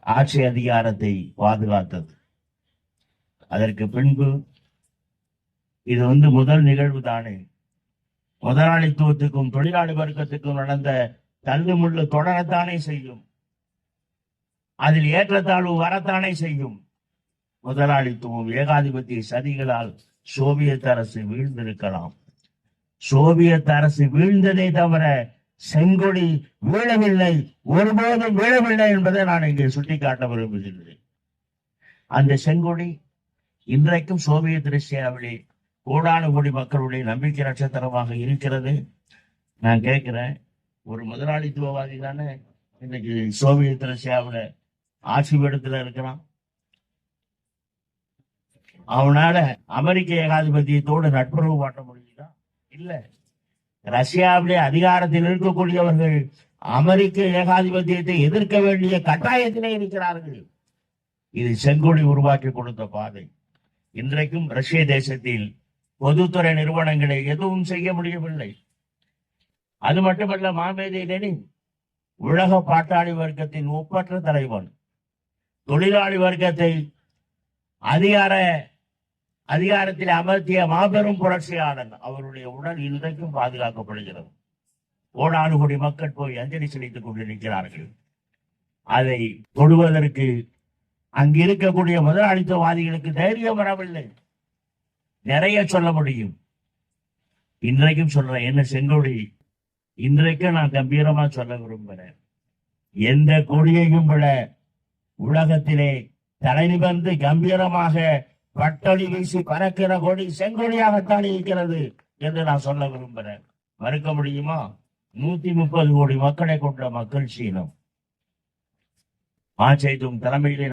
ஆட்சி அதிகாரத்தை பாதுகாத்தது. அதற்கு பின்பு இது வந்து முதல் நிகழ்வு தானே. முதலாளித்துவத்துக்கும் தொழிலாளி வர்க்கத்துக்கும் நடந்த தள்ளுமுள்ளு தொடரத்தானே செய்யும். அதில் ஏற்றத்தாழ்வு வரத்தானே செய்யும். முதலாளித்துவம் ஏகாதிபத்திய சதிகளால் சோவியத் அரசு வீழ்ந்திருக்கலாம். சோவியத் அரசு வீழ்ந்ததே தவிர செங்கொடி வீழவில்லை ஒருபோதும் வீழவில்லை என்பதை நான் இங்கே சுட்டிக்காட்ட விரும்புகின்றேன். அந்த செங்கொடி இன்றைக்கும் சோவியத் ரஷ்யாவிலே கோடான கோடி மக்களுடைய நம்பிக்கை நட்சத்திரமாக இருக்கிறது. நான் கேட்கிறேன் ஒரு முதலாளித்துவவாதி தானே இன்னைக்கு சோவியத் ரஷ்யாவுல ஆட்சி பீடத்துல இருக்கிறான். அவனால அமெரிக்க ஏகாதிபத்தியத்தோடு நட்புறவு காட்ட முடியுதா? இல்ல. ரஷ்யாவிலே அதிகாரத்தில் இருக்கக்கூடியவர்கள் அமெரிக்க ஏகாதிபத்தியத்தை எதிர்க்க வேண்டிய கட்டாயத்திலே இருக்கிறார்கள். இது செங்கோடி உருவாக்கி கொடுத்த பாதை. இன்றைக்கும் ரஷ்ய தேசத்தில் பொதுத்துறை நிறுவனங்களை எதுவும் செய்ய முடியவில்லை. அது மட்டுமல்ல மாமேதை லெனின் உலக பாட்டாளி வர்க்கத்தின் ஒப்பற்ற தலைவன். தொழிலாளி வர்க்கத்தை அதிகார அதிகாரத்தில் அமர்த்திய மாபெரும் புரட்சியாளன். அவருடைய உடல் இன்றைக்கும் பாதுகாக்கப்படுகிறது. கோடானு கோடி மக்கள் போய் அஞ்சலி செலுத்திக் கொண்டிருக்கிறார்கள் அதை தொடுவதற்கு அங்கு இருக்கக்கூடிய முதலாளித்துவாதிகளுக்கு தைரியம் வரவில்லை. நிறைய சொல்ல முடியும். இன்றைக்கும் சொல்றேன். என்ன செங்கொடி? இன்றைக்கும் நான் கம்பீரமா சொல்ல விரும்புகிறேன். எந்த கொடியையும் விட உலகத்திலே தலை நிமிர்ந்து கம்பீரமாக பட்டொலி வீசி பறக்கிற கொடி செங்கொடியாகத்தான் இருக்கிறது என்று நான் சொல்ல விரும்புகிறேன். மறுக்க முடியுமா? நூத்தி முப்பது கோடி மக்களை கொண்ட மக்கள் சீனம். மா செய்தும் தலைமையிலே